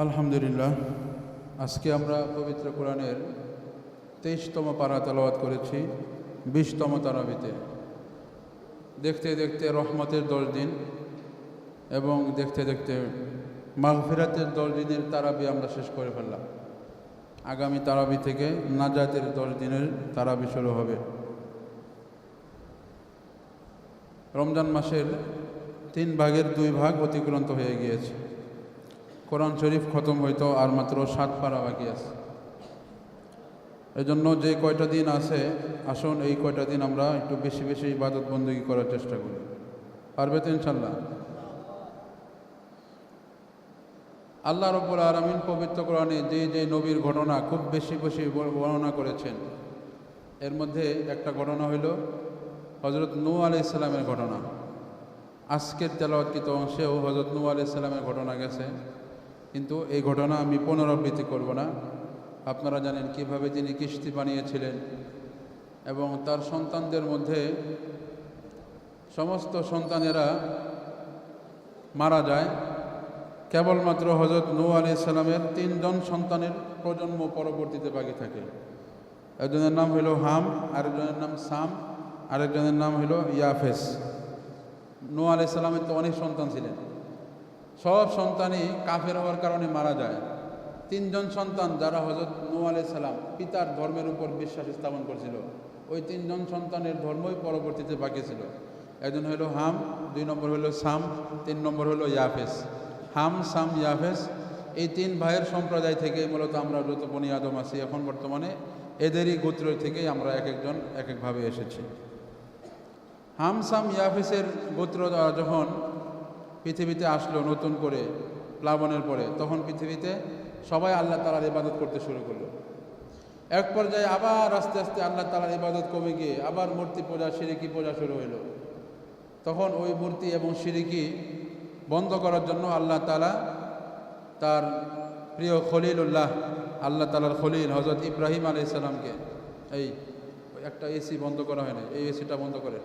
আলহামদুলিল্লাহ, আজকে আমরা পবিত্র কোরআনের তেইশতম পারা তেলাওয়াত করেছি, বিশতম তারাবিতে। দেখতে দেখতে রহমতের দশ দিন এবং দেখতে দেখতে মাগফিরাতের দশ দিনের তারাবি আমরা শেষ করে ফেললাম। আগামী তারাবি থেকে নাজাতের দশ দিনের তারাবি শুরু হবে। রমজান মাসের তিন ভাগের দুই ভাগ অতিক্রান্ত হয়ে গিয়েছে। কোরআন শরীফ খতম হইতো আর মাত্র সাত পারা বাকি আছে। এজন্য যে কয়টা দিন আছে, আসুন এই কয়টা দিন আমরা একটু বেশি বেশি ইবাদত বন্দী করার চেষ্টা করি। পারবে তো ইনশাল্লাহ আল্লাহ রব্বুল আলমিন পবিত্র কোরআনে যে যে নবীর ঘটনা খুব বেশি বেশি বর্ণনা করেছেন। এর মধ্যে একটা ঘটনা হইল হজরত নূ আলি ইসলামের ঘটনা। আজকের তেলাওয়াতকৃত অংশেও হজরত নূ আলি ইসলামের ঘটনা গেছে। কিন্তু এই ঘটনা আমি পুনরাবৃত্তি করব না। আপনারা জানেন কীভাবে তিনি কিস্তি বানিয়েছিলেন এবং তার সন্তানদের মধ্যে সমস্ত সন্তানেরা মারা যায়। কেবলমাত্র হজরত নূ আলি ইসলামের তিনজন সন্তানের প্রজন্ম পরবর্তীতে বাকি থাকে। একজনের নাম হইল হাম, আরেকজনের নাম সাম, আরেকজনের নাম হইল ইয়াফেস। নূ আলি ইসলামের তো অনেক সন্তান ছিলেন। সব সন্তানই কাফের হওয়ার কারণে মারা যায়। তিনজন সন্তান যারা হজরত নূ আলি সালাম পিতার ধর্মের উপর বিশ্বাস স্থাপন করছিল, ওই তিনজন সন্তানের ধর্মই পরবর্তীতে বাকি ছিল। একজন হলো হাম, দুই নম্বর হলো সাম, তিন নম্বর হলো ইয়াফেস। হাম, সাম, ইয়াফেস এই তিন ভাইয়ের সম্প্রদায় থেকে মূলত আমরা যত বনি আদম আছি এখন বর্তমানে, এদেরই গোত্র থেকেই আমরা এক একজন এক একভাবে এসেছি। হাম, সাম, ইয়াফেসের গোত্র যখন পৃথিবীতে আসলো নতুন করে, প্লাবনের পরে, তখন পৃথিবীতে সবাই আল্লাহ তালার ইবাদত করতে শুরু করল। এক পর্যায়ে আবার আস্তে আস্তে আল্লাহ তালার ইবাদত কমে গিয়ে আবার মূর্তি পূজা সিরিকি পূজা শুরু হইল। তখন ওই মূর্তি এবং সিরিকি বন্ধ করার জন্য আল্লাহ তালা তার প্রিয় খলিল উল্লাহ আল্লাহ তালার খলিল হজরত ইব্রাহিম আলি ইসলামকে এই একটা এসি বন্ধ করা হয় না এই এসিটা বন্ধ করে।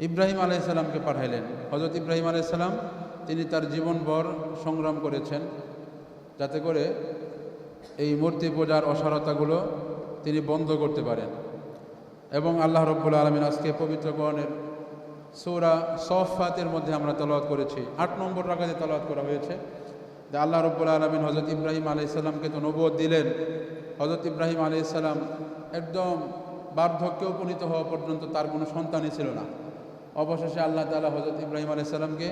ইব্রাহিম আলাইসাল্লামকে পাঠাইলেন। হজরত ইব্রাহিম আলাইসাল্লাম তিনি তার জীবনভর সংগ্রাম করেছেন, যাতে করে এই মূর্তি পূজার অসারতাগুলো তিনি বন্ধ করতে পারেন। এবং আল্লাহ রব্বুল আলমিন আজকে পবিত্র সৌরা সফাতের মধ্যে আমরা তলাওয়াত করেছি। আট নম্বর রাখাতে তলাওয়াত করা হয়েছে। যে আল্লাহ রব্বুল আলমিন হজরত ইব্রাহিম আলাইসাল্লামকে তো নবদ দিলেন। হজরত ইব্রাহিম আলাইসাল্লাম একদম বার্ধক্যে উপনীত হওয়া পর্যন্ত তার কোনো সন্তানই ছিল না। অবশেষে আল্লাহ তালা হজরত ইব্রাহিম আলাইসাল্লামকে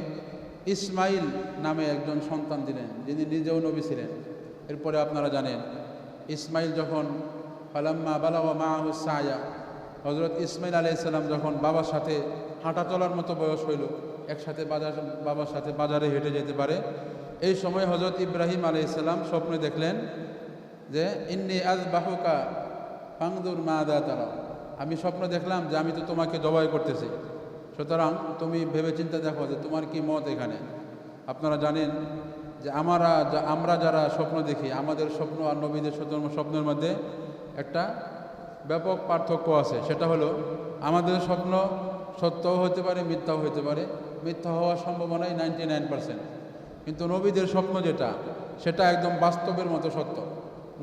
ইসমাইল নামে একজন সন্তান দিলেন, যিনি নিজেও নবী ছিলেন। এরপরে আপনারা জানেন ইসমাইল যখন ফালাম্মা বালাওয়া মা সায়া হজরত ইসমাইল আলাইসাল্লাম যখন বাবার সাথে হাঁটা চলার মতো বয়স হইল, একসাথে বাজার, বাবার সাথে বাজারে হেঁটে যেতে পারে, এই সময় হজরত ইব্রাহিম আলাইসাল্লাম স্বপ্নে দেখলেন যে, ইন্নি আজ বাহুকা ফাংদুর মা আদা তারা। আমি স্বপ্ন দেখলাম যে, আমি তো তোমাকে জবাই করতেছি। সুতরাং তুমি ভেবে চিন্তা দেখো যে তোমার কি মত এখানে? আপনারা জানেন যে আমরা আমরা যারা স্বপ্ন দেখি, আমাদের স্বপ্ন আর নবীদের স্বপ্নের মধ্যে একটা ব্যাপক পার্থক্য আছে। সেটা হলো, আমাদের স্বপ্ন সত্যও হতে পারে, মিথ্যাও হতে পারে। মিথ্যা হওয়ার সম্ভাবনাই নাইনটি নাইন পার্সেন্ট। কিন্তু নবীদের স্বপ্ন যেটা, সেটা একদম বাস্তবের মতো সত্য।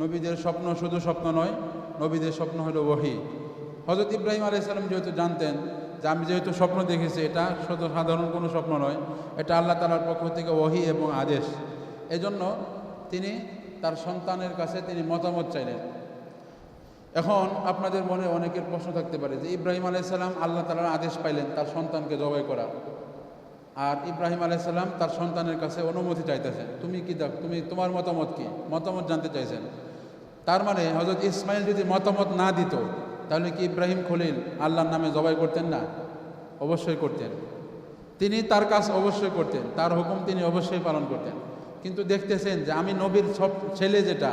নবীদের স্বপ্ন শুধু স্বপ্ন নয়, নবীদের স্বপ্ন হলো ওহি। হজরত ইব্রাহিম আলাইসাল্লাম যেহেতু জানতেন যে আমি যেহেতু স্বপ্ন দেখেছি, এটা শুধু সাধারণ কোনো স্বপ্ন নয়, এটা আল্লাহ তালার পক্ষ থেকে ওহি এবং আদেশ। এজন্য তিনি তার সন্তানের কাছে তিনি মতামত চাইলেন। এখন আপনাদের মনে অনেকের প্রশ্ন থাকতে পারে যে ইব্রাহিম আলাইসাল্লাম আল্লাহ তালার আদেশ পাইলেন তার সন্তানকে জবাই করা। আর ইব্রাহিম আলাইসাল্লাম তার সন্তানের কাছে অনুমতি চাইতেছেন। তুমি কি দেখ, তুমি, তোমার মতামত কি? মতামত জানতে চাইছেন। তার মানে হজরত ইসমাইল যদি মতামত না দিত, তাহলে কি ইব্রাহিম খলিল আল্লাহর নামে জবাই করতেন না? অবশ্যই করতেন। তিনি তার কাজ অবশ্যই করতেন, তার হুকুম তিনি অবশ্যই পালন করতেন। কিন্তু দেখতেছেন যে আমি নবীর সব ছেলে যেটা,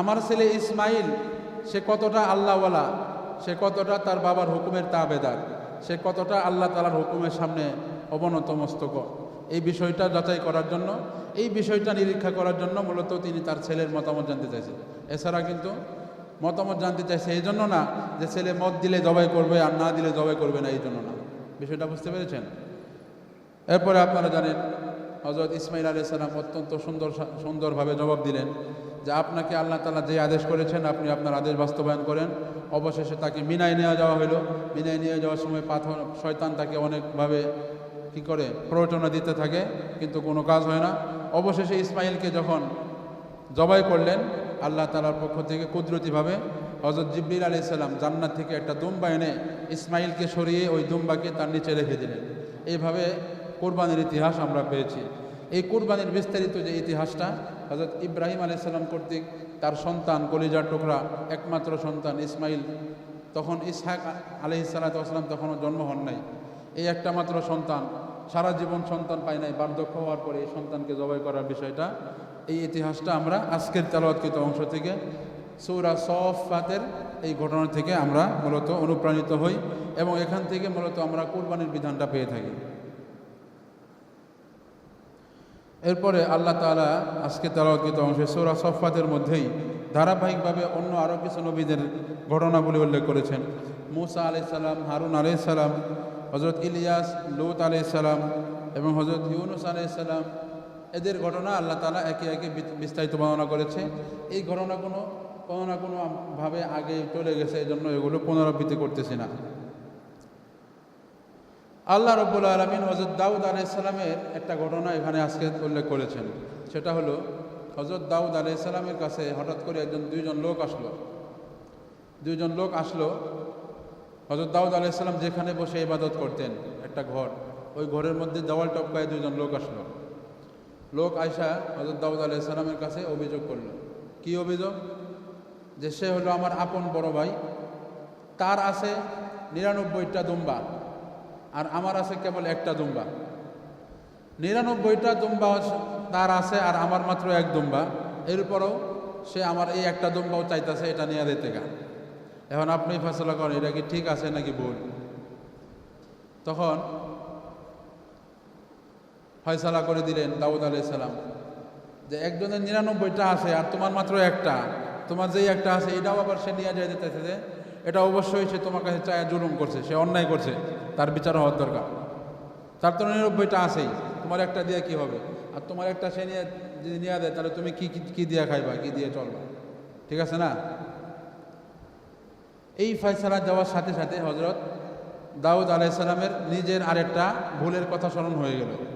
আমার ছেলে ইসমাইল, সে কতটা আল্লাহওয়ালা, সে কতটা তার বাবার হুকুমের তাবেদার, সে কতটা আল্লাহ তালার হুকুমের সামনে অবনত মস্তক এই বিষয়টা যাচাই করার জন্য, এই বিষয়টা নিরীক্ষা করার জন্য মূলত তিনি তার ছেলের মতামত জানতে চাইছেন। এছাড়া কিন্তু মতামত জানতে চাইছে এই জন্য না যে ছেলে মত দিলে জবাই করবে আর না দিলে জবাই করবে না এই জন্য না। বিষয়টা বুঝতে পেরেছেন? এরপরে আপনারা জানেন হজরত ইসমাইল আলি সাল্লাম অত্যন্ত সুন্দর সুন্দরভাবে জবাব দিলেন যে আপনাকে আল্লাহ তালা যে আদেশ করেছেন, আপনি আপনার আদেশ বাস্তবায়ন করেন। অবশেষে তাকে মিনায় নিয়ে যাওয়া হলো। মিনায় নিয়ে যাওয়ার সময় পাথর, শয়তান তাকে অনেকভাবে কি করে? প্ররোচনা দিতে থাকে, কিন্তু কোনো কাজ হয় না। অবশেষে ইসমাইলকে যখন জবাই করলেন, আল্লাহ তালার পক্ষ থেকে কুদরতিভাবে হজরত জিব্রিল আলি সাল্লাম জান্নাত থেকে একটা দুম্বা এনে ইসমাইলকে সরিয়ে ওই দুম্বাকে তার নিচে রেখে দিলেন। এইভাবে কোরবানির ইতিহাস আমরা পেয়েছি। এই কোরবানির বিস্তারিত যে ইতিহাসটা হজরত ইব্রাহিম আলি সাল্লাম কর্তৃক তার সন্তান কলিজার টুকরা, একমাত্র সন্তান ইসমাইল তখন ইসহাক আলহি সাল্লাতাম তখনও জন্ম হন নাই। এই একটা মাত্র সন্তান, সারা জীবন সন্তান পায় নাই, বার্ধক্য হওয়ার পরে এই সন্তানকে জবাই করার বিষয়টা, এই ইতিহাসটা আমরা আজকের তেলাওয়াতকৃত অংশ থেকে সৌরা সফাতের এই ঘটনা থেকে আমরা মূলত অনুপ্রাণিত হই এবং এখান থেকে মূলত আমরা কোরবানির বিধানটা পেয়ে থাকি। এরপরে আল্লাহ তাআলা আজকে তেলাওয়াতকৃত অংশে সৌরা সফাতের মধ্যেই ধারাবাহিকভাবে অন্য আরও কিছু নবীদের ঘটনাগুলি উল্লেখ করেছেন। মুসা আলাই সালাম, হারুন আলাই সালাম হজরত ইলিয়াস, লুত আলাই সালাম এবং হজরত ইউনুস আলাই সালাম। এদের ঘটনা আল্লাহ তালা একে একে বিস্তারিত বর্ণনা করেছে। এই ঘটনাগুলো কোনো না কোনো ভাবে আগে চলে গেছে এই জন্য এগুলো পুনরাবৃত্তি করতেছি না। আল্লাহ রব্বুল আলমিন হজরত দাউদ আলাইসাল্লামের একটা ঘটনা এখানে আজকে উল্লেখ করেছেন। সেটা হলো হজরত দাউদ আলাইসাল্লামের কাছে হঠাৎ করে একজন, দুইজন লোক আসলো। দুইজন লোক আসলো হজরত দাউদ আলাইসাল্লাম যেখানে বসে ইবাদত করতেন, একটা ঘর। ওই ঘরের মধ্যে দেওয়াল টপকায় দুইজন লোক আসলো। লোক আয়সা হজরত দাউদ আলাইসাল্লামের কাছে অভিযোগ করল। কি অভিযোগ? যে সে হলো আমার আপন বড় ভাই। তার আছে নিরানব্বইটা দুম্বা আর আমার আছে কেবল একটা দুম্বা। নিরানব্বইটা দুম্বা তার আছে আর আমার মাত্র এক দুম্বা। এরপরও সে আমার এই একটা দুম্বাও চাইতেছে এটা নিয়ে দিতে গা। এখন আপনি ফেসলা করেন, এটা কি ঠিক আছে নাকি ভুল? তখন ফয়সালা করে দিলেন দাউদ আলাই সালাম যে একজনের নিরানব্বইটা আছে আর তোমার মাত্র একটা। তোমার যেই একটা আছে, এটাও আবার সে নিয়ে যায় যেতেছে যে, এটা অবশ্যই সে তোমার কাছে চায়, জুলুম করছে, সে অন্যায় করছে, তার বিচার হওয়ার দরকার। তার তো নিরানব্বইটা আছেই, তোমার একটা দিয়ে কি হবে? আর তোমার একটা সে নিয়ে যদি নিয়ে দেয়, তাহলে তুমি কি, কি- দিয়ে খাইবা, কি দিয়ে চলবা? ঠিক আছে না? এই ফয়সালা দেওয়ার সাথে সাথে হজরত দাউদ আলাইসালামের নিজের আরেকটা ভুলের কথা স্মরণ হয়ে গেল।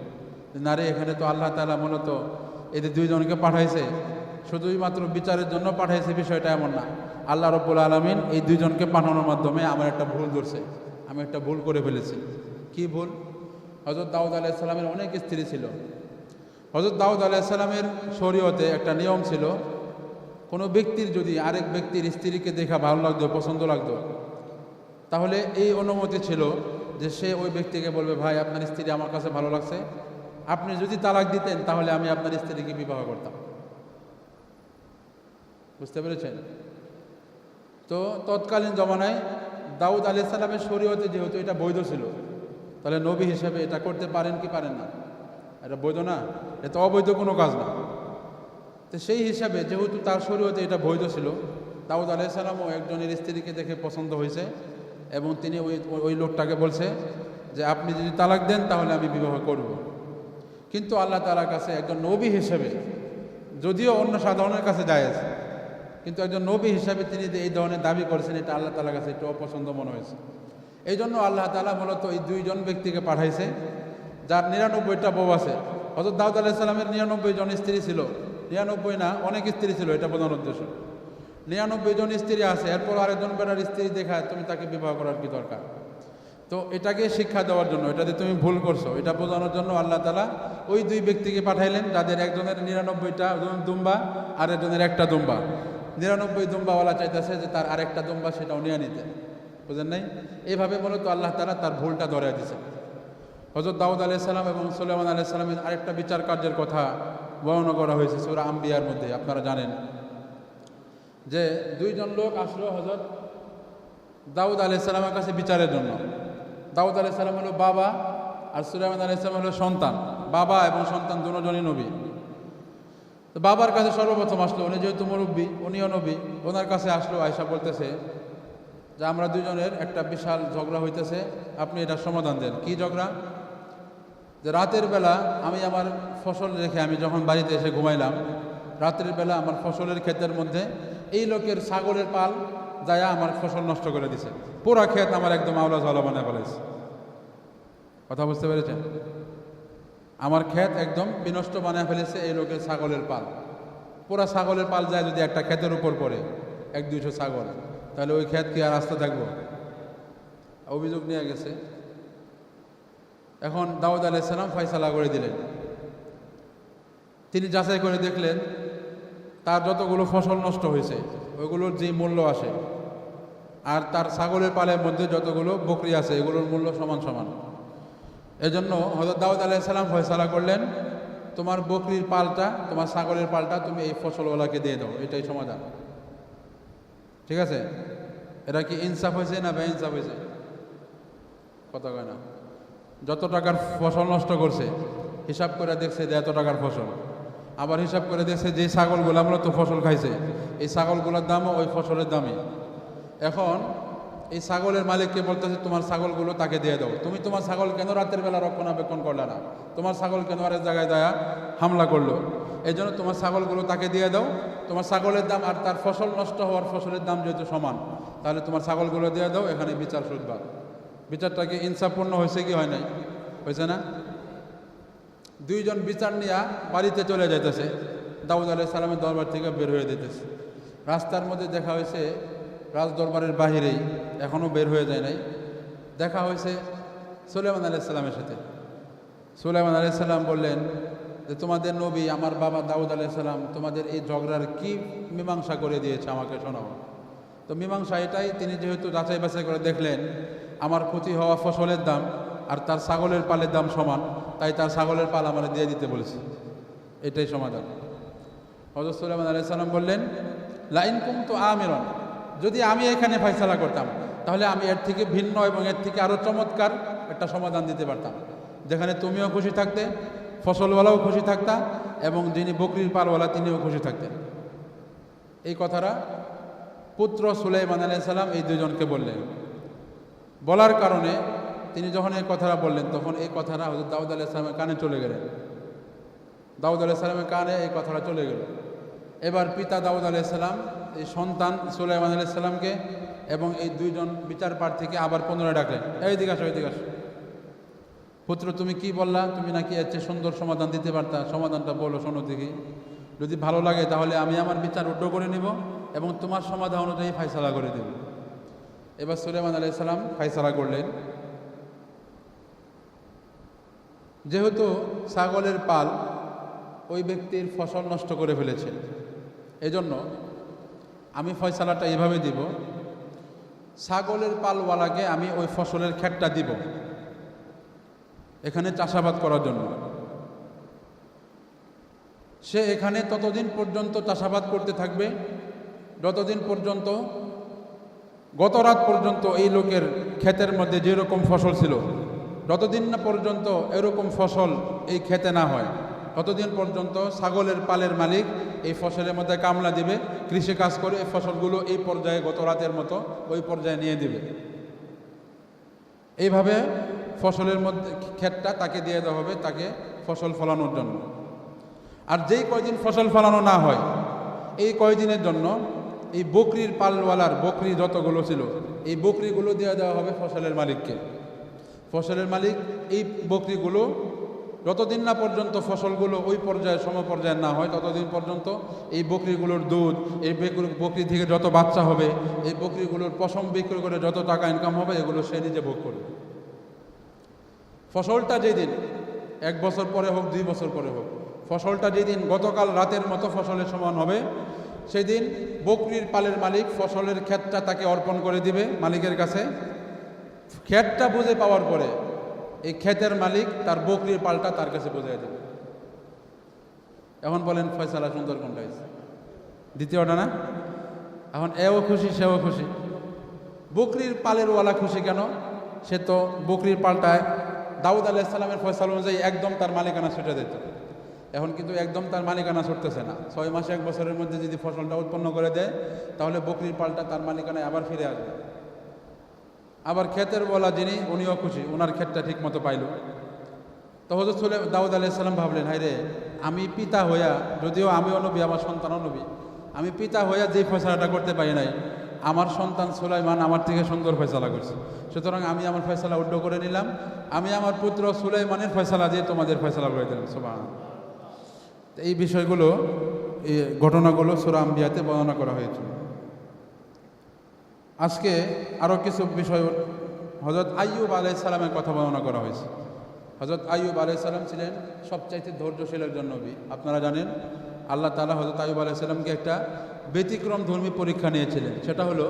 যে, না রে, এখানে তো আল্লাহ তালা মূলত এদের দুইজনকে পাঠাইছে। শুধুই মাত্র বিচারের জন্য পাঠাইছে বিষয়টা এমন না। আল্লাহ রব্বুল আলমিন এই দুইজনকে পাঠানোর মাধ্যমে আমার একটা ভুল ধরছে। আমি একটা ভুল করে ফেলেছি। কি ভুল? হজরত দাউদ আলাইসালামের অনেক স্ত্রী ছিল। হজরত দাউদ আলাইসালামের শরীয়তে একটা নিয়ম ছিল, কোনো ব্যক্তির যদি আরেক ব্যক্তির স্ত্রীকে দেখা ভালো লাগতো, পছন্দ লাগতো, তাহলে এই অনুমতি ছিল যে সে ওই ব্যক্তিকে বলবে, ভাই, আপনার স্ত্রী আমার কাছে ভালো লাগছে। আপনি যদি তালাক দিতেন, তাহলে আমি আপনার স্ত্রীকে বিবাহ করতাম। বুঝতে পেরেছেন? তো তৎকালীন জমানায় দাউদ আলি সাল্লামের শরীয়তে যেহেতু এটা বৈধ ছিল, তাহলে নবী হিসেবে এটা করতে পারেন কি পারেন না? এটা বৈধ না? এটা অবৈধ কোনো কাজ না। তো সেই হিসাবে যেহেতু তার শরীয়তে এটা বৈধ ছিল, দাউদ আলাইসাল্লামও একজনের স্ত্রীকে দেখে পছন্দ হয়েছে এবং তিনি ওই ওই লোকটাকে বলছে যে, আপনি যদি তালাক দেন তাহলে আমি বিবাহ করব। কিন্তু আল্লাহ তালার কাছে একজন নবী হিসেবে যদিও অন্য সাধারণের কাছে যায় কিন্তু একজন নবী হিসাবে তিনি এই ধরনের দাবি করেছেন, এটা আল্লাহ তালার কাছে একটু অপছন্দ মনে হয়েছে। এই জন্য আল্লাহ তালা মূলত এই দুইজন ব্যক্তিকে পাঠাইছে, যার নিরানব্বইটা বউ আছে। হজরত দাউদ আলাইসাল্লামের নিরানব্বই জন স্ত্রী ছিল। নিরানব্বই না, অনেক স্ত্রী ছিল, এটা প্রধান উদ্দেশ্য। নিরানব্বই জন স্ত্রী আছে, এরপর আরেকজন বেটার স্ত্রী দেখায়, তুমি তাকে বিবাহ করার কি দরকার? তো এটাকে শিক্ষা দেওয়ার জন্য এটাতে তুমি ভুল করছ, এটা বোঝানোর জন্য আল্লাহ তালা ওই দুই ব্যক্তিকে পাঠাইলেন, যাদের একজনের নিরানব্বইটা দুম্বা আর একজনের একটা দুম্বা। নিরানব্বই দুম্বাওয়ালা চাইতেছে যে তার আরেকটা দুম্বা সেটাও নিয়ে নিতে। বুঝেন নাই? এইভাবে মূলত আল্লাহ তালা তার ভুলটা ধরে দিয়েছে হজরত দাউদ আলাইসাল্লাম এবং সুলেমান আলাইসাল্লামের আরেকটা বিচার কার্যের কথা বর্ণনা করা হয়েছে সুরা আম্বিয়ার মধ্যে, আপনারা জানেন। যে দুইজন লোক আসলো হজরত দাউদ আলাইসাল্লামের কাছে বিচারের জন্য। দাউদ আলাইসাল্লাম হলো বাবা আর সুলাইমান আলাইসাল্লাম হলো সন্তান। বাবা এবং সন্তান দুজনই নবী। তো বাবার কাছে সর্বপ্রথম আসলো, উনি যেহেতু মুরব্বী, উনিও নবী, ওনার কাছে আসলো আয়সা বলতেছে যে আমরা দুজনের একটা বিশাল ঝগড়া হইতেছে, আপনি এটা সমাধান দেন। কি ঝগড়া? যে রাতের বেলা আমি আমার ফসল রেখে আমি যখন বাড়িতে এসে ঘুমাইলাম, রাতের বেলা আমার ফসলের ক্ষেতের মধ্যে এই লোকের ছাগলের পাল যায়া আমার ফসল নষ্ট করে দিছে। পুরা ক্ষেত আমার একদম আওলা ঝালা বানায় ফেলেছে কথা বুঝতে পেরেছেন? আমার ক্ষেত একদম বিনষ্ট বানায় ফেলেছে এই লোকের ছাগলের পাল। পুরা ছাগলের পাল যায় যদি একটা ক্ষেতের উপর পড়ে, এক দুইশো ছাগল। তাহলে ওই ক্ষেত কি আর রাস্তা থাকব? অভিযোগ নিয়ে গেছে। এখন দাউদ আলাইসালাম ফয়সালা করে দিলেন। তিনি যাচাই করে দেখলেন, তার যতগুলো ফসল নষ্ট হয়েছে ওইগুলোর যে মূল্য আসে, আর তার ছাগলের পালের মধ্যে যতগুলো বকরি আছে, এগুলোর মূল্য সমান সমান। এজন্য হজরত দাউদ আলাইসালাম ফয়সালা করলেন, তোমার বকরির পালটা, তোমার ছাগলের পালটা তুমি এই ফসলওয়ালাকে দিয়ে দাও, এটাই সমাধান। ঠিক আছে? এটা কি ইনসাফ হয়েছে না বেইনসাফ হয়েছে? কথা কয় না। যত টাকার ফসল নষ্ট করছে, হিসাব করে দেখছে যে এত টাকার ফসল। আবার হিসাব করে দেখছে যে ছাগলগুলো আমরা তো ফসল খাইছে, এই ছাগলগুলোর দামও ওই ফসলের দামই। এখন এই ছাগলের মালিককে বলতেছে, তোমার ছাগলগুলো তাকে দিয়ে দাও। তুমি তোমার ছাগল কেন রাতের বেলা রক্ষণাবেক্ষণ করলে না? তোমার ছাগল কেন আরেক জায়গায় দেয়া হামলা করল? এই জন্য তোমার ছাগলগুলো তাকে দিয়ে দাও। তোমার ছাগলের দাম আর তার ফসল নষ্ট হওয়ার ফসলের দাম যেহেতু সমান, তাহলে তোমার ছাগলগুলো দিয়ে দাও, এখানে বিচার শুধবা। বিচারটা কি ইনসাফপূর্ণ হয়েছে কি হয় নাই? হয়েছে না? দুইজন বিচার নিয়ে বাড়িতে চলে যাইতেছে, দাউদ আলাহ সালামের দরবার থেকে বের হয়ে দিতেছে রাস্তার মধ্যে দেখা হয়েছে রাজ দরবারের বাহিরেই এখনও বের হয়ে যায় নাই। দেখা হয়েছে সুলেমান আলাইসাল্লামের সাথে। সুলেমান আলাইসাল্লাম বললেন যে, তোমাদের নবী আমার বাবা দাউদ আলাইসাল্লাম তোমাদের এই ঝগড়ার কি মীমাংসা করে দিয়েছে আমাকে শোনাও। তো মীমাংসা এটাই, তিনি যেহেতু যাচাই বাছাই করে দেখলেন, আমার ক্ষতি হওয়া ফসলের দাম আর তার ছাগলের পালের দাম সমান, তাই তার ছাগলের পাল আমার দিয়ে দিতে বলেছে। এটাই সমাধান। হজরত সুলাইমান আলাইসাল্লাম বললেন, লাইন কুম তো আমেরন। যদি আমি এখানে ফয়সালা করতাম, তাহলে আমি এর থেকে ভিন্ন এবং এর থেকে আরও চমৎকার একটা সমাধান দিতে পারতাম। যেখানে তুমিও খুশি থাকতে, ফসলওয়ালাও খুশি থাকতা, এবং যিনি বকরির পালওয়ালা তিনিও খুশি থাকতেন। এই কথাটা পুত্র সুলাইমান আলাইসাল্লাম এই দুজনকে বললেন। বলার কারণে তিনি যখন এই কথাটা বললেন, তখন এই কথাটা হজরত দাউদ আলাইসালামের কানে চলে গেলেন। দাউদ আলাইসালামের কানে এই কথাটা চলে গেল। এবার পিতা দাউদ আলাইসালাম এই সন্তান সুলাইমান আলাইসাল্লামকে এবং এই দুইজন বিচার প্রার্থীকে আবার পুনরায় ডাকলেন। এই দিকে আসো, এই দিকে আসো। পুত্র, তুমি কি বললা? তুমি নাকি এর চেয়ে সুন্দর সমাধান দিতে পারতা? সমাধানটা বলো, শোনো দেখি। যদি ভালো লাগে তাহলে আমি আমার বিচার উড্ড করে নিব এবং তোমার সমাধান অনুযায়ী ফাইসালা করে দেব। এবার সুলেমান আলাইসাল্লাম ফাইসালা করলেন। যেহেতু ছাগলের পাল ওই ব্যক্তির ফসল নষ্ট করে ফেলেছে, এজন্য আমি ফয়সালাটা এভাবে দিব। ছাগলের পালওয়ালাকে আমি ওই ফসলের ক্ষেতটা দিব। এখানে চাষাবাদ করার জন্য। সে এখানে ততদিন পর্যন্ত চাষাবাদ করতে থাকবে। যতদিন পর্যন্ত, গত রাত পর্যন্ত এই লোকের ক্ষেতের মধ্যে যেরকম ফসল ছিল, যতদিন না পর্যন্ত এরকম ফসল এই খেতে না হয়। ততদিন পর্যন্ত ছাগলের পালের মালিক এই ফসলের মধ্যে কামলা দিবে, কৃষি কাজ করে এই ফসলগুলো এই পর্যায়ে গত রাতের মতো ওই পর্যায়ে নিয়ে দিবে। এইভাবে ফসলের মধ্যে ক্ষেতটা তাকে দিয়ে দেওয়া হবে, তাকে ফসল ফলানোর জন্য। আর যেই কয়দিন ফসল ফলানো না হয়, এই কয়দিনের জন্য এই বকরির পালওয়ালার বকরি যতগুলো ছিল, এই বকরিগুলো দিয়ে দেওয়া হবে ফসলের মালিককে। ফসলের মালিক এই বকরিগুলো যতদিন না পর্যন্ত ফসলগুলো ওই পর্যায়ে সম পর্যায়ে না হয়, ততদিন পর্যন্ত এই বকরিগুলোর দুধ, এই বকরি থেকে যত বাচ্চা হবে, এই বকরিগুলোর পশম বিক্রি করে যত টাকা ইনকাম হবে, এগুলো সে নিজে ভোগ করবে। ফসলটা যেদিন, এক বছর পরে হোক, দুই বছর পরে হোক, ফসলটা যেদিন গতকাল রাতের মতো ফসলের সমান হবে, সেদিন বকরির পালের মালিক ফসলের ক্ষেতটা তাকে অর্পণ করে দিবে মালিকের কাছে। ক্ষেতটা বুঝে পাওয়ার পরে এই ক্ষেতের মালিক তার বকরির পালটা তার কাছে বোঝাই দেবে। এখন বলেন, ফয়সালা সুন্দর কোনটা হয়েছে? দ্বিতীয়টা না? এখন এও খুশি, সেও খুশি। বকরির পালের ওয়ালা খুশি কেন? সে তো বকরির পালটায় দাউদ আলাইসালামের ফয়সাল অনুযায়ী একদম তার মালিকানা ছুটে দিত। এখন কিন্তু একদম তার মালিকানা ছুটতেছে না। ছয় মাসে, এক বছরের মধ্যে যদি ফসলটা উৎপন্ন করে দেয়, তাহলে বকরির পালটা তার মালিকানায় আবার ফিরে আসবে। আবার ক্ষেতের বলা যিনি, উনিও খুশি ওনার ক্ষেতটা ঠিক মতো পাইল। তো হজরত সুলে, দাউদ আলাইসাল্লাম ভাবলেন হাই রে, আমি পিতা হইয়া, যদিও আমিও নবী আমার সন্তানও নবী আমি পিতা হইয়া যে ফয়সালাটা করতে পারি নাই, আমার সন্তান সুলাইমান আমার থেকে সুন্দর ফয়সালা করছে। সুতরাং আমি আমার ফয়সালা উড্ড করে নিলাম, আমি আমার পুত্র সুলাইমানের ফয়সালা দিয়ে তোমাদের ফয়সালা করে দিলাম। সুবাহ এই বিষয়গুলো, এই ঘটনাগুলো সুরা আম্বিয়াতে বর্ণনা করা হয়েছে। আজকে আরও কিছু বিষয় হজরত আইয়ুব আলাইসালামের কথা বর্ণনা করা হয়েছে। হজরত আইয়ুব আলাইসাল্লাম ছিলেন সবচাইতে ধৈর্যশীল একজন নবী। আপনারা জানেন, আল্লাহ তালা হজরত আইয়ুব আলাইসাল্লামকে একটা ব্যতিক্রম ধর্মী পরীক্ষা নিয়েছিলেন। সেটা হলো,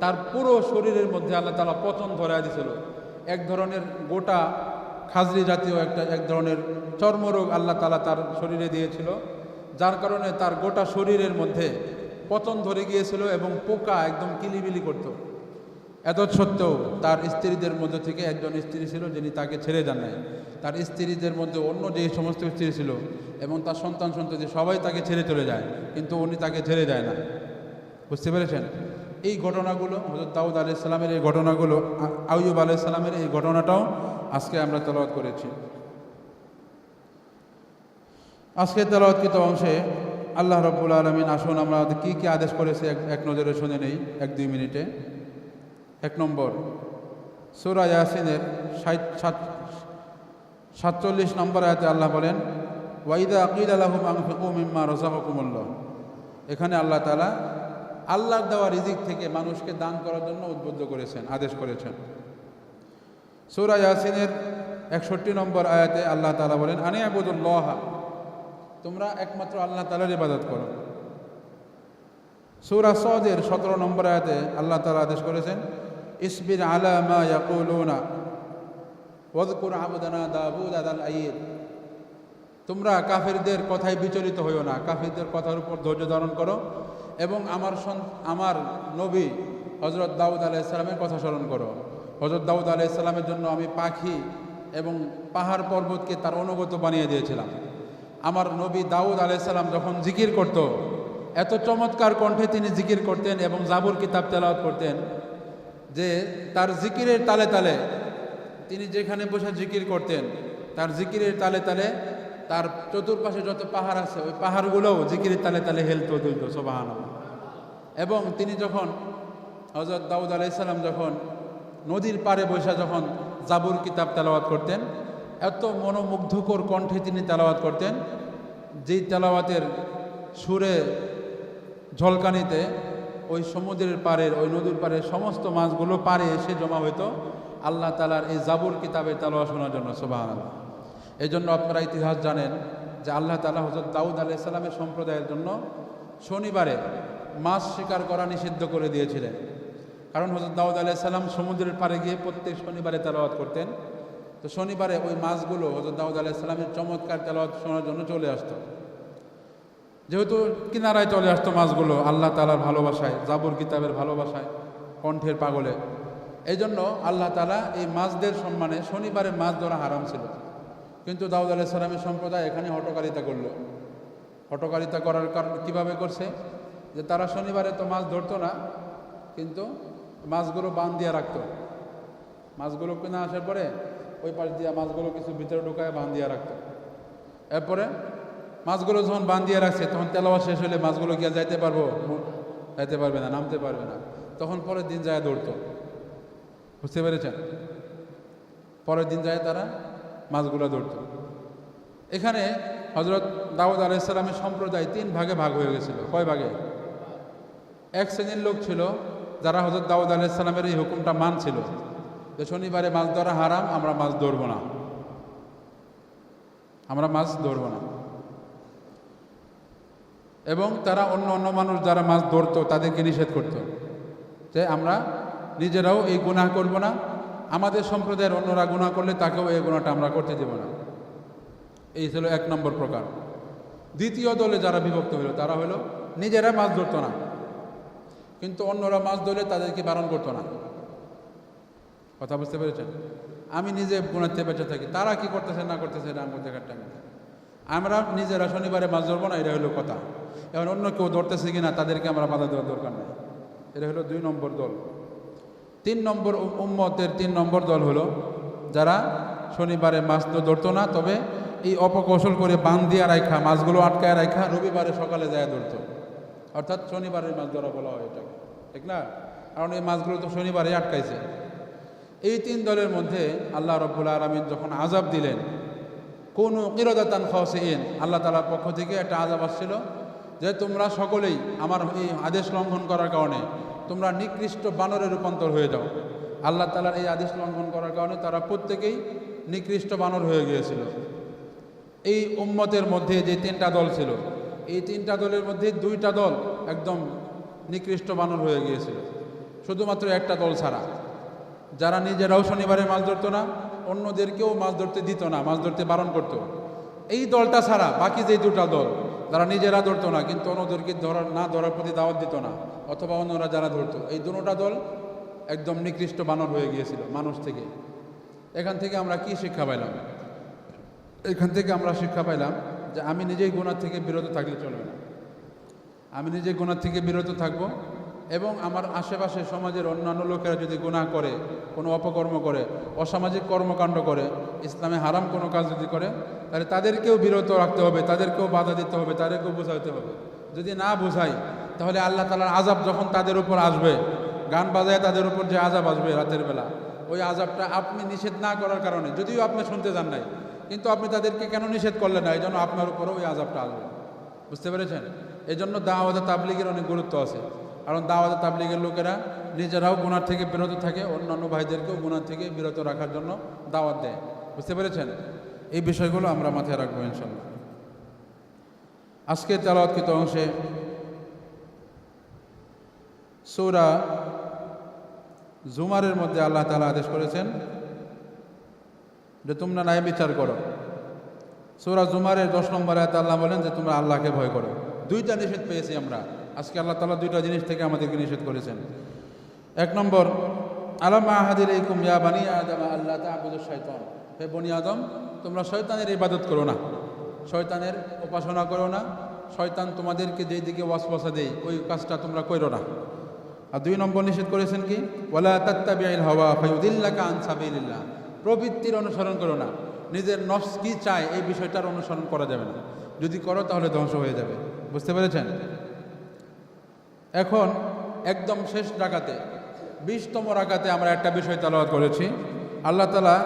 তার পুরো শরীরের মধ্যে আল্লাহ তালা পচন ধরায় দিয়েছিল। এক ধরনের গোটা খাজরি জাতীয় একটা, এক ধরনের চর্মরোগ আল্লাহ তালা তার শরীরে দিয়েছিল, যার কারণে তার গোটা শরীরের মধ্যে পতন ধরে গিয়েছিল এবং পোকা একদম কিলিবিলি করত। এত সত্ত্বেও তার স্ত্রীদের মধ্যে থেকে একজন স্ত্রী ছিল যিনি তাকে ছেড়ে যান নাই। তার স্ত্রীদের মধ্যে অন্য যে সমস্ত স্ত্রী ছিল এবং তার সন্তান সন্ততি সবাই তাকে ছেড়ে চলে যায়, কিন্তু উনি তাকে ছেড়ে যায় না। বুঝতে পেরেছেন? এই ঘটনাগুলো হজরত দাউদ আলাইসালামের এই ঘটনাগুলো আ- আইয়ুব আলাইসালামের এই ঘটনাটাও আজকে আমরা তেলাওয়াত করেছি। আজকে তেলাওয়াতকৃত অংশে আল্লাহ রব্বুল আলমিন, আসুন আমরা কি কি আদেশ করেছে, এক নজরে শুনে নেই, এক, দুই মিনিটে। এক নম্বর, সুরা ইয়াসিনের ষাট, সাত, সাতচল্লিশ নম্বর আয়াতে আল্লাহ বলেন ওয়াইদা আকিদ আল্লাহম আংফিকু মিম্মা রসাহকুমুল্লাহ এখানে আল্লাহ তালা আল্লাহর দেওয়া রিজিক থেকে মানুষকে দান করার জন্য উদ্বুদ্ধ করেছেন, আদেশ করেছেন। সুরা ইয়াসিনের একষট্টি নম্বর আয়াতে আল্লাহ তালা বলেন, আনে আবুদুল্লাহ তোমরা একমাত্র আল্লাহ তালার ইবাদত করো। সুরা সদের সতেরো নম্বর আয়াতে আল্লাহ তালা আদেশ করেছেন, ইসবির আলা মা ইয়াকুলুনা দাবুদ আদাল তোমরা কাফেরদের কথায় বিচলিত হইও না, কাফেরদের কথার উপর ধৈর্য ধারণ করো এবং আমার আমার নবী হজরত দাউদ আলাহ আলাইসালামের কথা স্মরণ করো। হজরত দাউদ আলাইসালামের জন্য আমি পাখি এবং পাহাড় পর্বতকে তার অনুগত বানিয়ে দিয়েছিলাম। আমার নবী দাউদ আলাইসাল্লাম যখন জিকির করত, এত চমৎকার কণ্ঠে তিনি জিকির করতেন এবং জাবুর কিতাব তেলাওয়াত করতেন যে তার জিকিরের তালে তালে তিনি যেখানে বসে জিকির করতেন, তার জিকিরের তালে তালে তার চতুর্পাশে যত পাহাড় আছে, ওই পাহাড়গুলোও জিকিরের তালে তালে হেলতো দুলত সোবাহান এবং তিনি যখন হজরত দাউদ আলাইসাল্লাম যখন নদীর পাড়ে বসে যখন জাবুর কিতাব তেলাওয়াত করতেন এত মনোমুগ্ধকর কণ্ঠে তিনি তেলাওয়াত করতেন, যেই তেলাওয়াতের সুরে ঝলকানিতে ওই সমুদ্রের পাড়ের, ওই নদীর পাড়ের সমস্ত মাছগুলো পাড়ে এসে জমা হইতো। আল্লাহ তালার এই জাবুর কিতাবের তালোয়া শোনার জন্য সোবাহ এই জন্য আপনারা ইতিহাস জানেন যে আল্লাহ তালা হজরত দাউদ আলাহ ইসলামের সম্প্রদায়ের জন্য শনিবারে মাছ শিকার করা নিষিদ্ধ করে দিয়েছিলেন। কারণ হজরত দাউদ আলাহ সাল্লাম সমুদ্রের পাড়ে গিয়ে প্রত্যেক শনিবারে তেলাওয়াত করতেন। তো শনিবারে ওই মাছগুলো হজরত দাউদ আলাহ সাল্লামের চমৎকার তেলাওয়াত শোনার জন্য চলে আসতো। যেহেতু কিনারায় চলে আসতো মাছগুলো, আল্লাহ তালার ভালোবাসায়, জাবর কিতাবের ভালোবাসায়, কণ্ঠের পাগলে। এই জন্য আল্লাহ তালা এই মাছদের সম্মানে শনিবারে মাছ ধরা হারাম ছিল। কিন্তু দাউদ আলাহ সালামের সম্প্রদায় এখানে হটকারিতা করল। হটকারিতা করার কারণ কীভাবে করছে? যে তারা শনিবারে তো মাছ ধরতো না, কিন্তু মাছগুলো বান দিয়ে রাখতো। মাছগুলো কিনে আসার পরে ওই পাশ দিয়ে মাছগুলো কিছু ভিতরে ঢুকায় বান দিয়ে রাখতো। এরপরে মাছগুলো যখন বান দিয়ে রাখছে, তখন তেলাওয়া শেষ হলে মাছগুলো গিয়ে যাইতে পারব? যাইতে পারবে না, নামতে পারবে না। তখন পরের দিন যায় দৌড়তো। বুঝতে পেরেছেন? পরের দিন যায় তারা মাছগুলো ধরতো এখানে হজরত দাউদ আলাইসালামের সম্প্রদায় তিন ভাগে ভাগ হয়ে গেছিল। কয় ভাগে? এক শ্রেণির লোক ছিল যারা হজরত দাউদ আলাইসালামের এই হুকুমটা মানছিল। যে শনিবারে মাছ ধরা হারাম, আমরা মাছ ধরবো না। আমরা মাছ ধরবো না। এবং তারা অন্য অন্য মানুষ যারা মাছ ধরতো, তাদেরকে নিষেধ করতো যে আমরা নিজেরাও এই গুনাহ করব না। আমাদের সম্প্রদায়ের অন্যরা গুনাহ করলে তাকেও এই গুণাটা আমরা করতে দেব না। এই ছিল এক নম্বর প্রকার। দ্বিতীয় দলে যারা বিভক্ত হলো, তারা হলো নিজেরা মাছ ধরতো না। কিন্তু অন্যরা মাছ ধরলে তাদেরকে বারণ করতো না। কথা বুঝতে পেরেছেন? আমি নিজে গুণাতে বেঁচে থাকি। তারা কি করতেছে, না করতেছে না আমার দেখার টাইম আমরা নিজেরা শনিবারে মাছ ধরবো না, এটা হলো কথা। এখন অন্য কেউ ধরতেছে কিনা, তাদেরকে আমরা বাধা দেওয়ার দরকার নেই। এটা হলো দুই নম্বর দল। তিন নম্বর উম্মতের তিন নম্বর দল হলো যারা শনিবারে মাছ তো ধরতো না, তবে এই অপকৌশল করে বান দিয়ে রাখা মাছগুলো আটকায় রাখা রবিবারে সকালে যায় ধরতো। অর্থাৎ শনিবারের মাছ ধরা বলা হয় এটাকে। ঠিক না? কারণ এই মাছগুলো তো শনিবারে আটকাইছে। এই তিন দলের মধ্যে আল্লাহ রব্বুল আলমিন যখন আজাব দিলেন, কোন কিরদাতান খসেন আল্লাহ তালার পক্ষ থেকে একটা আজাব আসছিল যে তোমরা সকলেই আমার এই আদেশ লঙ্ঘন করার কারণে তোমরা নিকৃষ্ট বানরে রূপান্তর হয়ে যাও। আল্লাহ তালার এই আদেশ লঙ্ঘন করার কারণে তারা প্রত্যেকেই নিকৃষ্ট বানর হয়ে গিয়েছিল। এই উম্মতের মধ্যে যে তিনটা দল ছিল, এই তিনটা দলের মধ্যে দুইটা দল একদম নিকৃষ্ট বানর হয়ে গিয়েছিল। শুধুমাত্র একটা দল ছাড়া। যারা নিজেরাও শনিবারে মাছ ধরতো না, অন্যদেরকেও মাছ ধরতে দিত না, মাছ ধরতে বারণ করত। এই দলটা ছাড়া বাকি যে দুটা দল, যারা নিজেরা ধরতো না, কিন্তু অন্যদেরকে ধরার না ধরার প্রতি দাওয়াত দিত না, অথবা অন্যরা যারা ধরতো, এই দুটা দল একদম নিকৃষ্ট বানর হয়ে গিয়েছিল, মানুষ থেকে। এখান থেকে আমরা কি শিক্ষা পাইলাম? এখান থেকে আমরা শিক্ষা পাইলাম যে আমি নিজেই গোনার থেকে বিরত থাকলে চলবে না। আমি নিজে গোনার থেকে বিরত থাকব এবং আমার আশেপাশে সমাজের অন্যান্য লোকেরা যদি গুনাহ করে, কোনো অপকর্ম করে, অসামাজিক কর্মকাণ্ড করে, ইসলামে হারাম কোনো কাজ যদি করে, তাহলে তাদেরকেও বিরত রাখতে হবে, তাদেরকেও বাধা দিতে হবে, তাদেরকেও বোঝাইতে হবে। যদি না বোঝাই, তাহলে আল্লাহ তালার আজাব যখন তাদের উপর আসবে, গান বাজায় তাদের উপর যে আজাব আসবে রাতের বেলা, ওই আজাবটা আপনি নিষেধ না করার কারণে, যদিও আপনি শুনতে যান নাই, কিন্তু আপনি তাদেরকে কেন নিষেধ করলেন না? এই জন্য আপনার উপরও ওই আজাবটা আসবে। বুঝতে পেরেছেন? এই জন্য দাওয়াতে তাবলিগের অনেক গুরুত্ব আছে। কারণ দাওয়াতে তাবলিগের লোকেরা নিজেরাও গুণার থেকে বিরত থাকে, অন্যান্য ভাইদেরকেও গুণার থেকে বিরত রাখার জন্য দাওয়াত দেয়। বুঝতে পেরেছেন? এই বিষয়গুলো আমরা মাথায় রাখব ইনশাল্লাহ আজকে তেলাওয়াতকৃত অংশে সৌরা জুমারের মধ্যে আল্লাহ তালা আদেশ করেছেন যে তোমরা ন্যায় বিচার করো। সৌরা জুমারের দশ নম্বরে আল্লাহ বলেন যে তোমরা আল্লাহকে ভয় করো। দুইটা নিষেধ পেয়েছি আমরা। আজকে আল্লাহ তালা দুইটা জিনিস থেকে আমাদেরকে নিষেধ করেছেন। এক নম্বর, আলামা আহাদির এই কুমিয়া বানি আদম আল্লাহ তাবুদুর শয়তান হে বনি আদম, তোমরা শয়তানের ইবাদত করো না। শয়তানের উপাসনা করো না। শয়তান তোমাদেরকে যেই দিকে ওয়াসওয়াসা দেয়, ওই কাজটা তোমরা করো না। আর দুই নম্বর নিষেধ করেছেন কি? ওয়ালা তাত্তাবিআল হাওয়া ফায়ুদিল্লাকা আন সাবিলিল্লাহ। প্রবৃত্তির অনুসরণ করো না। নিজের নফস কি চায়, এই বিষয়টার অনুসরণ করা যাবে না। যদি করো তাহলে ধ্বংস হয়ে যাবে। বুঝতে পেরেছেন? এখন একদম শেষ ডাকাতে, বিশতম রাকাতে আমরা একটা বিষয় তালাবাদ করেছি। আল্লাহ তালা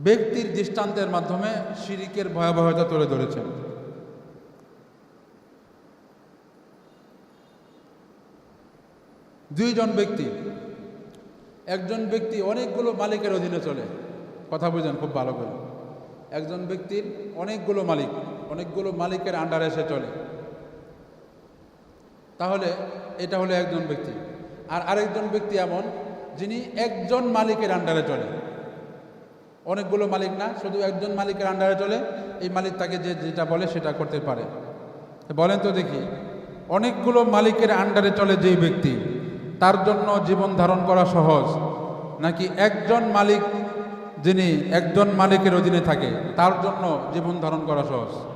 ব্যক্তির দৃষ্টান্তের মাধ্যমে শিরিকের ভয়াবহতা তুলে ধরেছেন। দুইজন ব্যক্তি, একজন ব্যক্তি অনেকগুলো মালিকের অধীনে চলে। কথা বুঝেন খুব ভালো করে। একজন ব্যক্তির অনেকগুলো মালিক, অনেকগুলো মালিকের আন্ডারে এসে চলে। তাহলে এটা হলো একজন ব্যক্তি। আর আরেকজন ব্যক্তি এমন, যিনি একজন মালিকের আন্ডারে চলে। অনেকগুলো মালিক না, শুধু একজন মালিকের আন্ডারে চলে, এই মালিক তাকে যে যেটা বলে সেটা করতে পারে। বলেন তো দেখি, অনেকগুলো মালিকের আন্ডারে চলে যেই ব্যক্তি, তার জন্য জীবন ধারণ করা সহজ? নাকি একজন মালিক যিনি একজন মালিকের অধীনে থাকে, তার জন্য জীবন ধারণ করা সহজ?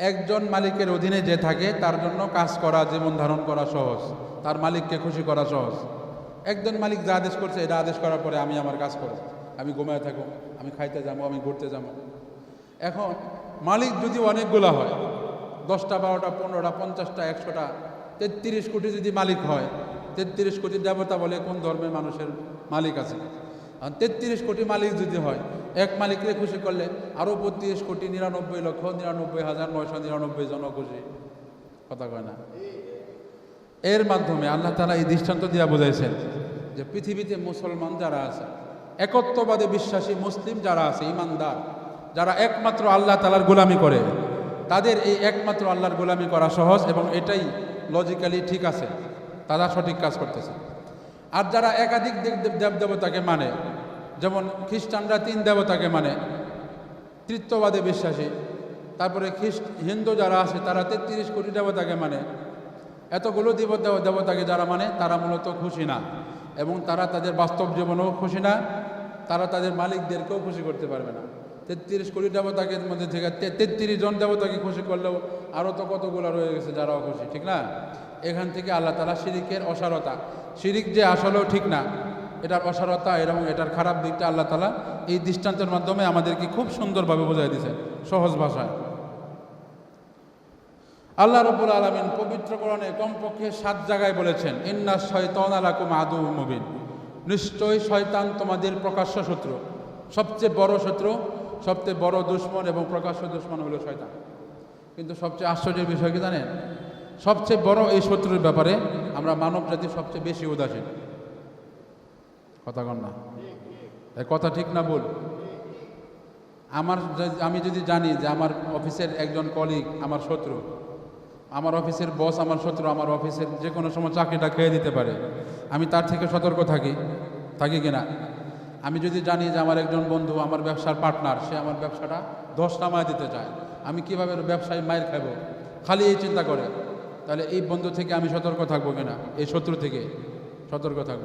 একজন মালিকের অধীনে যে থাকে, তার জন্য কাজ করা, জীবন ধারণ করা সহজ। তার মালিককে খুশি করা সহজ। একজন মালিক যা আদেশ করছে, এটা আদেশ করার পরে আমি আমার কাজ করব। আমি ঘুমায় থাকব, আমি খাইতে যাব, আমি ঘুরতে যাব। এখন, মালিক যদি অনেকগুলো হয়, দশটা, বারোটা, পনেরোটা, পঞ্চাশটা, একশোটা, তেত্রিশ কোটি যদি মালিক হয়, তেত্রিশ কোটি দেবতা বলে কোন ধর্মের মানুষের মালিক আছে? তেত্রিশ কোটি মালিক যদি হয়, এক মালিককে খুশি করলে আরও বত্রিশ কোটি নিরানব্বই লক্ষ, নিরানব্বই হাজার নয়শো নিরানব্বই জন খুশি। কথা কয় না? এর মাধ্যমে আল্লাহ তালা এই দৃষ্টান্ত দিয়া বোঝাইছেন যে পৃথিবীতে মুসলমান যারা আছে, একত্ববাদে বিশ্বাসী মুসলিম যারা আছে, ইমানদার, যারা একমাত্র আল্লাহ তালার গোলামি করে, তাদের এই একমাত্র আল্লাহর গোলামি করা সহজ এবং এটাই লজিক্যালি ঠিক আছে, তারা সঠিক কাজ করতেছে। আর যারা একাধিক দেব দেবতাকে মানে যেমন খ্রিস্টানরা তিন দেবতাকে মানে তৃত্ববাদে বিশ্বাসী। তারপরে খ্রিস্ট, হিন্দু যারা আছে, তারা তেত্রিশ কোটি দেবতাকে মানে এতগুলো দেব দেবতাকে যারা মানে তারা মূলত খুশি না। এবং তারা তাদের বাস্তব জীবনেও খুশি না, তারা তাদের মালিকদেরকেও খুশি করতে পারবে না। তেত্রিশ কোটি দেবতাকে মধ্যে থেকে তেত্রিশ জন দেবতাকে খুশি করলেও আরও তো কতগুলো রয়ে গেছে যারাও খুশি, ঠিক না? এখান থেকে আল্লাহ তালা শিরিকের অসারতা। শিরিক যে আসলেও ঠিক না এটার অসারতা এবং এটার খারাপ দিকটা আল্লাহ তালা এই দৃষ্টান্তের মাধ্যমে আমাদেরকে খুব সুন্দরভাবে বোঝাই দিয়েছেন সহজ ভাষায়। আল্লাহ রবুল আলমিন পবিত্র কোরআনে কমপক্ষে সাত জায়গায় বলেছেন, ইন্না শয়তন আলাকুম আদু মুবিন। নিশ্চয়ই শয়তান তোমাদের প্রকাশ্য শত্রু। সবচেয়ে বড় শত্রু, সবচেয়ে বড় দুশ্মন এবং প্রকাশ্য দুশ্মন হলো শয়তান। কিন্তু সবচেয়ে আশ্চর্যের বিষয় কি জানেন? সবচেয়ে বড় এই শত্রুর ব্যাপারে আমরা মানব জাতি সবচেয়ে বেশি উদাসীন। কথা কন না। কথা ঠিক না বল আমার আমি যদি জানি যে আমার অফিসের একজন কলিগ আমার শত্রু, আমার অফিসের বস আমার শত্রু, আমার অফিসের যে কোনো সময় চাকরিটা খেয়ে দিতে পারে, আমি তার থেকে সতর্ক থাকি থাকি কিনা আমি যদি জানি যে আমার একজন বন্ধু, আমার ব্যবসার পার্টনার সে আমার ব্যবসাটা দশ নামায় দিতে চায়, আমি কীভাবে ব্যবসায় মায়ের খাব? খালি এই চিন্তা করে। তাহলে এই বন্ধু থেকে আমি সতর্ক থাকব কিনা এই শত্রু থেকে সতর্ক থাকব।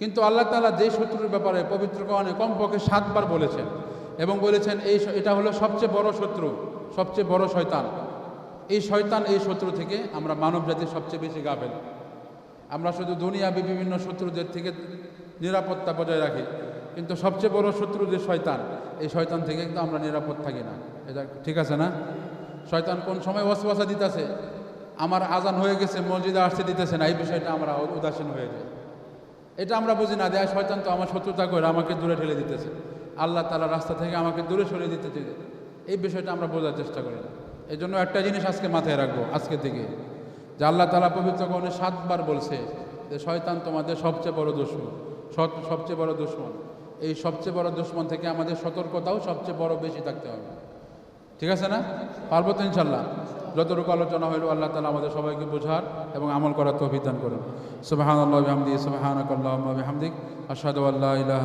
কিন্তু আল্লাহ তাআলা যে শত্রুর ব্যাপারে পবিত্র কোরআনে কমপক্ষে সাতবার বলেছেন এবং বলেছেন এই এটা হলো সবচেয়ে বড় শত্রু, সবচেয়ে বড় শয়তান। এই শয়তান এই শত্রু থেকে আমরা মানব জাতির সবচেয়ে বেশি গাফেল। আমরা শুধু দুনিয়াবি বিভিন্ন শত্রুদের থেকে নিরাপত্তা বজায় রাখি, কিন্তু সবচেয়ে বড় শত্রু যে শয়তান, এই শয়তান থেকে কিন্তু আমরা নিরাপদ থাকি না। এটা ঠিক আছে না? শয়তান কোন সময় ওয়াসওয়াসা দিতেছে? আমার আজান হয়ে গেছে, মসজিদে আসতে দিতেছে না, এই বিষয়টা আমরা উদাসীন হয়ে যাই। এটা আমরা বুঝি না দেয় শয়তান তো আমার শত্রুতা করে আমাকে দূরে ঠেলে দিতেছে। আল্লাহ তালা রাস্তা থেকে আমাকে দূরে সরিয়ে দিতে চেয়ে এই বিষয়টা আমরা বোঝার চেষ্টা করি না। এই জন্য একটা জিনিস আজকে মাথায় রাখব, আজকে থেকে। যে আল্লাহ তালা পবিত্র কোরআনে সাতবার বলছে যে, শয়তান তোমাদের সবচেয়ে বড় দুশ্মন সবচেয়ে বড় দুশ্মন। এই সবচেয়ে বড় দুশ্মন থেকে আমাদের সতর্কতাও সবচেয়ে বড় বেশি থাকতে হবে। ঠিক আছে না? পারব তো ইনশাল্লাহ যতটুকু আলোচনা হইল আল্লাহ তালা আমাদের সবাইকে বোঝার এবং আমল করার তো অভিযান করুন। সুবাহানি সুবাহানিক বিহামদি আল্লাহ ইলাহ